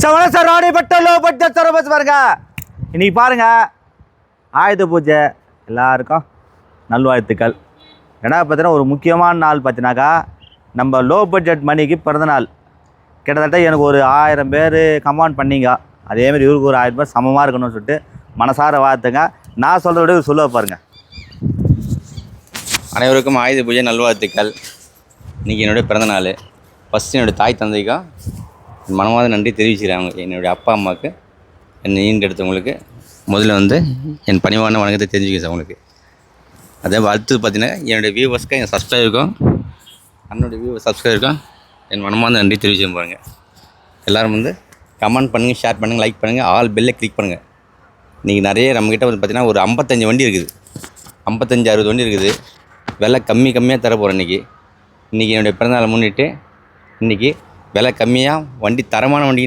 Sir வணக்கம் sir Ranipet low budget service பாருங்க இன்னைக்கு பாருங்க ஆயுத பூஜை. எல்லாருக்கும் நல்வாழ்த்துக்கள். ஏன்னா பார்த்தீங்கன்னா ஒரு முக்கியமான நாள் பார்த்தீங்கன்னாக்கா நம்ம லோ பட்ஜெட் மணிக்கு பிறந்த நாள். கிட்டத்தட்ட எனக்கு ஒரு ஆயிரம் பேர் கமெண்ட் பண்ணிங்க. அதேமாதிரி இவருக்கு ஒரு ஆயிரம் பேர் சமமாக இருக்கணும்னு சொல்லிட்டு மனசார வாழ்த்துங்க. நான் சொல்கிறத விட சொல்ல பாருங்க. அனைவருக்கும் ஆயுத பூஜை நல்வாழ்த்துக்கள். இன்றைக்கி என்னுடைய பிறந்த நாள். ஃபஸ்ட்டு என்னுடைய தாய் தந்தைக்கும் மனமாத நன்றி தெரிவிச்சுக்கிறேன் அவங்க என்னுடைய அப்பா அம்மாவுக்கு. என்னை ஈண்டெடுத்தவங்களுக்கு முதல்ல வந்து என் பணிவான வணக்கத்தை தெரிஞ்சுக்கிறேன் அவங்களுக்கு அதே அடுத்தது பார்த்தீங்கன்னா என்னுடைய வியூவர்ஸ்க்கு என் சப்ஸ்கிரைபருக்கும் அண்ணனுடைய வியூவர் சப்ஸ்கிரைபருக்கும் என் மனமார்ந்த நன்றி தெரிவிச்சு பாருங்க. எல்லோரும் வந்து கமெண்ட் பண்ணுங்கள் ஷேர் பண்ணுங்கள் லைக் பண்ணுங்கள் ஆல் பெல்லை கிளிக் பண்ணுங்கள் இன்றைக்கி நிறைய நம்மக்கிட்ட வந்து பார்த்திங்கன்னா ஒரு ஐம்பத்தஞ்சு வண்டி இருக்குது. ஐம்பத்தஞ்சு அறுபது வண்டி இருக்குது. விலை கம்மி கம்மியாக தர போகிறேன் இன்றைக்கி இன்றைக்கி என்னுடைய பிறந்தநாளை முன்னிட்டு இன்றைக்கி விலை கம்மியாக வண்டி தரமான வண்டி